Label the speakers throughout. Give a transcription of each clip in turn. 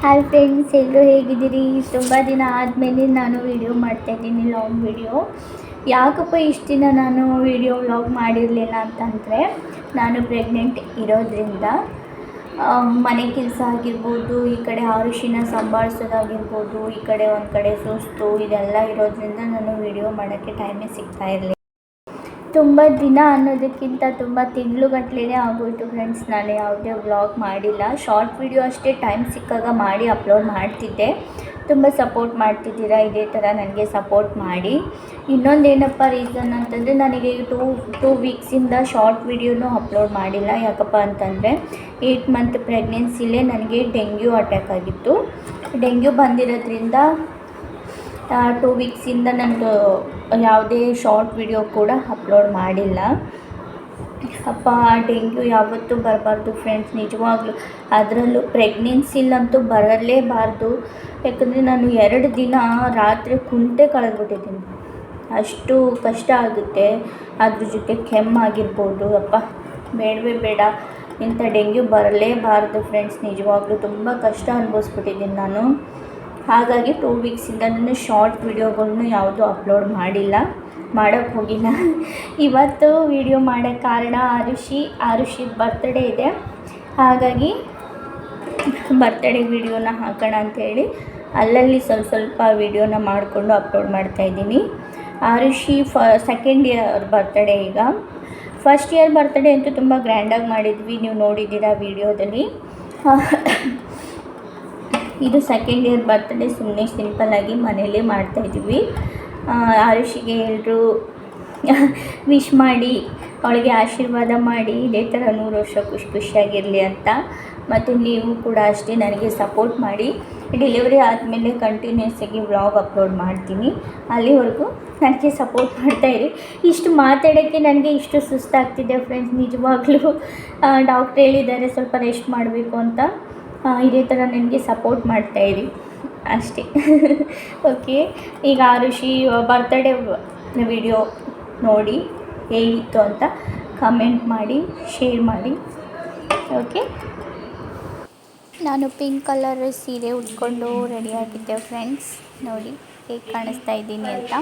Speaker 1: Hi friends ಎಲ್ಲರೂ ಹೇಗಿದ್ದೀರಿ? ತುಂಬ ದಿನ ಆದಮೇಲೆ ನಾನು ವಿಡಿಯೋ ಮಾಡ್ತಾಯಿದ್ದೀನಿ ಲಾಂಗ್ ವಿಡಿಯೋ ಯಾಕಪ್ಪ ಇಷ್ಟು ದಿನ ನಾನು ವಿಡಿಯೋ ವ್ಲಾಗ್ ಮಾಡಿರಲಿಲ್ಲ ಅಂತಂದರೆ, ನಾನು ಪ್ರೆಗ್ನೆಂಟ್ ಇರೋದ್ರಿಂದ ಮನೆ ಕೆಲಸ ಆಗಿರ್ಬೋದು, ಈ ಕಡೆ ಆರುಷಿನ ಸಂಭಾಳಿಸೋದಾಗಿರ್ಬೋದು ಈ ಕಡೆ ಒಂದು ಕಡೆ ಸುಸ್ತು, ಇದೆಲ್ಲ ಇರೋದ್ರಿಂದ ನಾನು ವಿಡಿಯೋ ಮಾಡೋಕ್ಕೆ ಟೈಮೇ ಸಿಗ್ತಾ ಇರಲಿಲ್ಲ. ತುಂಬ ದಿನ ಅನ್ನೋದಕ್ಕಿಂತ ತುಂಬ ತಿಂಗಳುಗಟ್ಟಲೆ ಆಗೋಯ್ತು ಫ್ರೆಂಡ್ಸ್ ನಾನು ಯಾವುದೇ ವ್ಲಾಗ್ ಮಾಡಿಲ್ಲ. ಶಾರ್ಟ್ ವಿಡಿಯೋ ಅಷ್ಟೇ ಟೈಮ್ ಸಿಕ್ಕಾಗ ಮಾಡಿ ಅಪ್ಲೋಡ್ ಮಾಡ್ತಿದ್ದೆ. ತುಂಬ ಸಪೋರ್ಟ್ ಮಾಡ್ತಿದ್ದೀರಾ? ಇದೇ ಥರ ನನಗೆ ಸಪೋರ್ಟ್ ಮಾಡಿ. ಇನ್ನೊಂದೇನಪ್ಪ ರೀಸನ್ ಅಂತಂದರೆ ನನಗೆ ಟೂ ಟೂ ವೀಕ್ಸಿಂದ ಶಾರ್ಟ್ ವಿಡಿಯೋನೂ ಅಪ್ಲೋಡ್ ಮಾಡಿಲ್ಲ. ಯಾಕಪ್ಪ ಅಂತಂದರೆ ಏಯ್ಟ್ ಮಂತ್ ಪ್ರೆಗ್ನೆನ್ಸಿಲೇ ನನಗೆ ಡೆಂಗ್ಯೂ ಅಟ್ಯಾಕ್ ಆಗಿತ್ತು. ಡೆಂಗ್ಯೂ ಬಂದಿರೋದ್ರಿಂದ ಟೂ ವೀಕ್ಸಿಂದ ನನಗೆ ಯಾವುದೇ ಶಾರ್ಟ್ ವಿಡಿಯೋ ಕೂಡ ಅಪ್ಲೋಡ್ ಮಾಡಿಲ್ಲ. ಅಪ್ಪ ಡೆಂಗ್ಯೂ ಯಾವತ್ತೂ ಬರಬಾರ್ದು ಫ್ರೆಂಡ್ಸ್ ನಿಜವಾಗ್ಲೂ ಅದರಲ್ಲೂ ಪ್ರೆಗ್ನೆನ್ಸಿಲಂತೂ ಬರಲೇಬಾರ್ದು. ಯಾಕಂದರೆ ನಾನು ಎರಡು ದಿನ ರಾತ್ರಿ ಕುಂಟೆ ಕಳೆದ್ಬಿಟ್ಟಿದ್ದೀನಿ. ಅಷ್ಟು ಕಷ್ಟ ಆಗುತ್ತೆ. ಅದ್ರ ಜೊತೆ ಕೆಮ್ಮಾಗಿರ್ಬೋದು. ಅಪ್ಪ, ಬೇಡವೇ ಬೇಡ. ಇಂಥ ಡೆಂಗ್ಯೂ ಬರಲೇಬಾರ್ದು ಫ್ರೆಂಡ್ಸ್ ನಿಜವಾಗ್ಲೂ ತುಂಬ ಕಷ್ಟ ಅನುಭವಿಸ್ಬಿಟ್ಟಿದ್ದೀನಿ ನಾನು. ಹಾಗಾಗಿ ಟೂ ವೀಕ್ಸಿಂದ ನಾನು ಶಾರ್ಟ್ ವೀಡಿಯೋಗಳನ್ನು ಯಾವುದೂ ಅಪ್ಲೋಡ್ ಮಾಡಿಲ್ಲ ಮಾಡೋಕ್ಕೆ ಹೋಗಿಲ್ಲ. ಇವತ್ತು ವಿಡಿಯೋ ಮಾಡೋಕ್ಕೆ ಕಾರಣ ಆರುಷಿ ಆರುಷಿ ಬರ್ತ್ಡೇ ಇದೆ. ಹಾಗಾಗಿ ಬರ್ತ್ಡೇ ವಿಡಿಯೋನ ಹಾಕೋಣ ಅಂಥೇಳಿ ಅಲ್ಲಲ್ಲಿ ಸ್ವಲ್ಪ ಸ್ವಲ್ಪ ವಿಡಿಯೋನ ಮಾಡಿಕೊಂಡು ಅಪ್ಲೋಡ್ ಮಾಡ್ತಾಯಿದ್ದೀನಿ ಆರುಷಿ ಫ ಸೆಕೆಂಡ್ ಇಯರ್ ಬರ್ತ್ಡೇ ಈಗ. ಫಸ್ಟ್ ಇಯರ್ ಬರ್ತ್ಡೇ ಅಂತೂ ತುಂಬ ಗ್ರ್ಯಾಂಡಾಗಿ ಮಾಡಿದ್ವಿ, ನೀವು ನೋಡಿದ್ದೀರಾ ವಿಡಿಯೋದಲ್ಲಿ ಇದು ಸೆಕೆಂಡ್ ಇಯರ್ ಬರ್ತ್ಡೇ ಸುಮ್ಮನೆ ಸಿಂಪಲ್ಲಾಗಿ ಮನೇಲೇ ಮಾಡ್ತಾಯಿದ್ವಿ ಆರುಷಿಗೆ ಎಲ್ಲರೂ ವಿಶ್ ಮಾಡಿ, ಅವಳಿಗೆ ಆಶೀರ್ವಾದ ಮಾಡಿ, ಇದೇ ಥರ ನೂರು ವರ್ಷ ಖುಷಿ ಖುಷಿಯಾಗಿರಲಿ ಅಂತ. ಮತ್ತು ನೀವು ಕೂಡ ಅಷ್ಟೇ ನನಗೆ ಸಪೋರ್ಟ್ ಮಾಡಿ. ಡೆಲಿವರಿ ಆದಮೇಲೆ ಕಂಟಿನ್ಯೂಸ್ ಆಗಿ ವ್ಲಾಗ್ ಅಪ್ಲೋಡ್ ಮಾಡ್ತೀನಿ. ಅಲ್ಲಿವರೆಗೂ ನನಗೆ ಸಪೋರ್ಟ್ ಮಾಡ್ತಾಯಿರಿ ಇಷ್ಟು ಮಾತಾಡೋಕ್ಕೆ ನನಗೆ ಇಷ್ಟು ಸುಸ್ತಾಗ್ತಿದೆ ಫ್ರೆಂಡ್ಸ್ ನಿಜವಾಗ್ಲೂ ಡಾಕ್ಟ್ರ್ ಹೇಳಿದ್ದಾರೆ ಸ್ವಲ್ಪ ರೆಸ್ಟ್ ಮಾಡಬೇಕು ಅಂತ. ಇದೇ ಥರ ನನಗೆ ಸಪೋರ್ಟ್ ಮಾಡ್ತಾಯಿರಿ ಅಷ್ಟೇ. ಓಕೆ ಈಗ ಋಷಿ ಬರ್ತ್ಡೇ ವಿಡಿಯೋ ನೋಡಿ ಹೇಗಿತ್ತು ಅಂತ ಕಮೆಂಟ್ ಮಾಡಿ ಶೇರ್ ಮಾಡಿ. ಓಕೆ ನಾನು ಪಿಂಕ್ ಕಲರ್ ಸೀರೆ ಉಟ್ಕೊಂಡು ರೆಡಿಯಾಗಿದ್ದೆ ಫ್ರೆಂಡ್ಸ್ ನೋಡಿ ಹೇಗೆ ಕಾಣಿಸ್ತಾ ಇದ್ದೀನಿ ಅಂತ.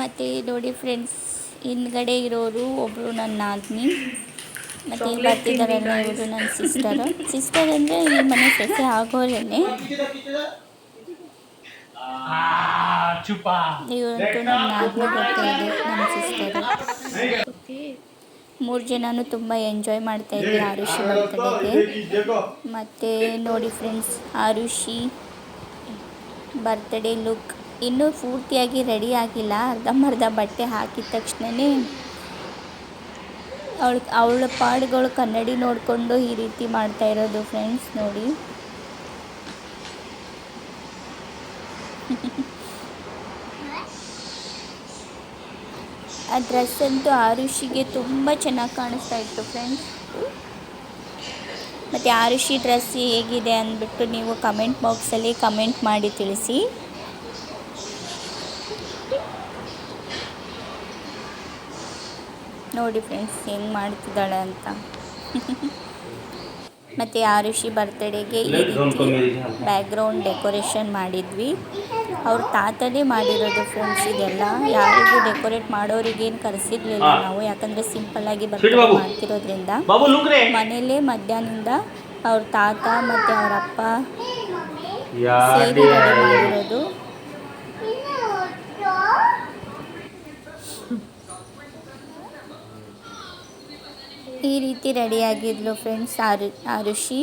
Speaker 1: ಮತ್ತು ನೋಡಿ ಫ್ರೆಂಡ್ಸ್ ಹಿಂದ್ಗಡೆ ಇರೋರು ಒಬ್ಬರು ನನ್ನ ನಾದಿನಿ ಮತ್ತು ಇಲ್ಲಿ ಬರ್ತಿದ್ದಾರಲ್ಲ ಇವರು ನನ್ನ ಸಿಸ್ಟರ್ ಸಿಸ್ಟರ್ ಅಂದ್ರೆ ಈ ಮನೆ ಸಸ್ಯ ಆಗೋರೇನೆ.
Speaker 2: ಚುಪಾ
Speaker 1: ಇವರಂತೂ ನನ್ನ ನಾದಿನಿ ಬರ್ತಾ ಇದೆ ನನ್ನ ಸಿಸ್ಟರ್ ಮೂರು ಜನನು ತುಂಬ ಎಂಜಾಯ್ ಮಾಡ್ತಾ ಇದ್ವಿ ಆರುಷಿ ಬರ್ತಡೇಗೆ ಮತ್ತೆ ನೋಡಿ ಫ್ರೆಂಡ್ಸ್ ಆರುಷಿ ಬರ್ತ್ಡೇ ಲುಕ್ ಇನ್ನೂ ಪೂರ್ತಿಯಾಗಿ ರೆಡಿ ಆಗಿಲ್ಲ. ಅರ್ಧಂಬರ್ಧ ಬಟ್ಟೆ ಹಾಕಿದ ತಕ್ಷಣವೇ ಅವಳು ಅವಳ ಪಾಡುಗಳು ಕನ್ನಡಿ ನೋಡಿಕೊಂಡು ಈ ರೀತಿ ಮಾಡ್ತಾ ಇರೋದು ಫ್ರೆಂಡ್ಸ್ ನೋಡಿ. ಆ ಡ್ರೆಸ್ ಅಂತೂ ಆರುಷಿಗೆ ತುಂಬ ಚೆನ್ನಾಗಿ ಕಾಣಿಸ್ತಾ ಇತ್ತು ಫ್ರೆಂಡ್ಸ್ ಮತ್ತು ಆರುಷಿ ಡ್ರೆಸ್ ಹೇಗಿದೆ ಅಂದ್ಬಿಟ್ಟು ನೀವು ಕಮೆಂಟ್ ಬಾಕ್ಸಲ್ಲಿ ಕಮೆಂಟ್ ಮಾಡಿ ತಿಳಿಸಿ. ನೋಡಿ ಫ್ರೆಂಡ್ಸ್ ಹೆಂಗೆ ಮಾಡ್ತಿದ್ದಾಳೆ ಅಂತ. ಮತ್ತು ಆರುಷಿ ಬರ್ತಡೇಗೆ ಈ ರೀತಿ ಬ್ಯಾಕ್ಗ್ರೌಂಡ್ ಡೆಕೋರೇಷನ್ ಮಾಡಿದ್ವಿ. ಅವ್ರ ತಾತನೇ ಮಾಡಿರೋದು ಫ್ರೆಂಡ್ಸ್ ಇದೆಲ್ಲ. ಯಾರಿಗೂ ಡೆಕೋರೇಟ್ ಮಾಡೋರಿಗೇನು ಕರೆಸಿರ್ಲಿಲ್ಲ ನಾವು. ಯಾಕಂದರೆ ಸಿಂಪಲ್ಲಾಗಿ ಬರ್ತ್ಡೇ ಮಾಡ್ತಿರೋದ್ರಿಂದ ಮನೇಲೇ ಮಧ್ಯಾಹ್ನದಿಂದ ಅವ್ರ ತಾತ ಮತ್ತು ಅವರಪ್ಪ ಅಪ್ಪ ಸೇರಿ ಮಾಡಿರೋದು. ಈ ರೀತಿ ರೆಡಿಯಾಗಿದ್ಲು ಫ್ರೆಂಡ್ಸ್ ಆರು ಆರುಷಿ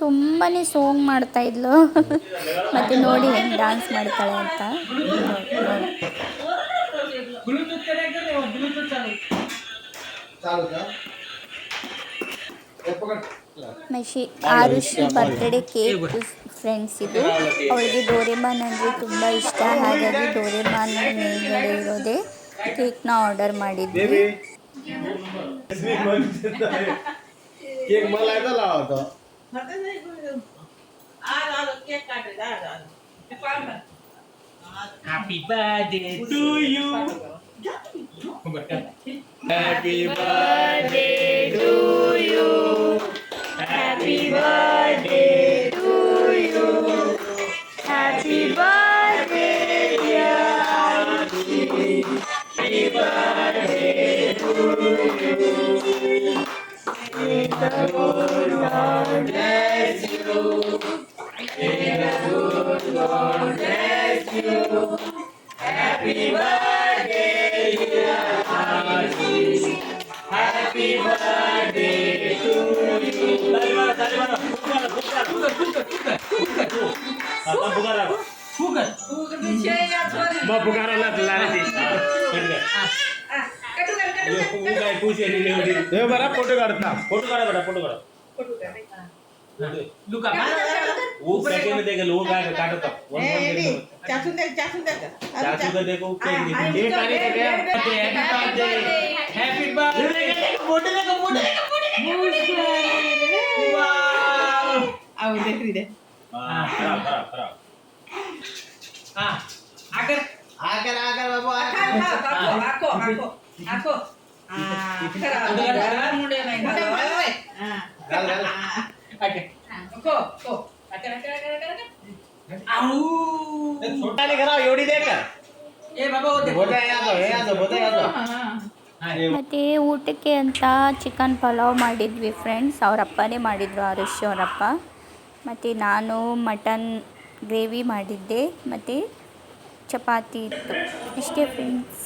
Speaker 1: ತುಂಬಾ ಸೋಂಗ್ ಮಾಡ್ತಾ ಇದ್ಲು. ಮತ್ತು ನೋಡಿ ಹೆಂಗೆ ಡಾನ್ಸ್ ಮಾಡ್ತಾಳೆ ಅಂತ. ನೋಡಿ. ಮಶಿ ಆರುಷಿ ಬರ್ತ್ಡೇ ಕೇಕ್ ಫ್ರೆಂಡ್ಸ್ ಇದು ಅವಳಿಗೆ ಡೋರೆಮಾನ್ ಅಂದರೆ ತುಂಬ ಇಷ್ಟ ಹಾಗಾಗಿ ಡೋರೆಮಾನ್ ಮೇಲ್ಗಡೆ ಇರೋದೇ ಕೇಕ್ನ ಆರ್ಡರ್ ಮಾಡಿದ್ವಿ Happy birthday to you.
Speaker 3: Happy birthday to you. Photo కడతా ఫోటో
Speaker 2: కడ ఫోటో కడ लुक अप
Speaker 4: ऊपर
Speaker 2: के में देखे लोग काट काटो तब वन वन देखो
Speaker 4: चाचू दे चाचू दे
Speaker 2: चाचू का देखो ऊपर के
Speaker 3: डेट आ रही है
Speaker 4: क्या हैप्पी बर्थडे हैप्पी बर्थडे देखो मोटे देखो मोटे देखो मोटे देखो वाओ आओ देख रही दे
Speaker 2: हाँ खराब खराब खराब
Speaker 4: हाँ आकर
Speaker 3: आकर आकर बाबू आकर
Speaker 4: आको आको आको आको आ खराब खराब मुंडे नहीं घाल
Speaker 3: घाल घाल
Speaker 4: आके को को आकर आकर आकर आकर आऊ
Speaker 3: छोटाले करा एवढी दे का
Speaker 4: ए बाबा वो देखो
Speaker 3: बोटा यादव हे यादव बोटा यादव
Speaker 1: ಮತ್ತು ಊಟಕ್ಕೆ ಅಂತ ಚಿಕನ್ ಪಲಾವ್ ಮಾಡಿದ್ವಿ ಫ್ರೆಂಡ್ಸ್ ಅವ್ರ ಅಪ್ಪನೇ ಮಾಡಿದರು ಆರುಷ್ ಅವರಪ್ಪ ಮತ್ತು ನಾನು ಮಟನ್ ಗ್ರೇವಿ ಮಾಡಿದ್ದೆ ಮತ್ತು ಚಪಾತಿ ಇತ್ತು ಇಷ್ಟೇ ಫ್ರೆಂಡ್ಸ್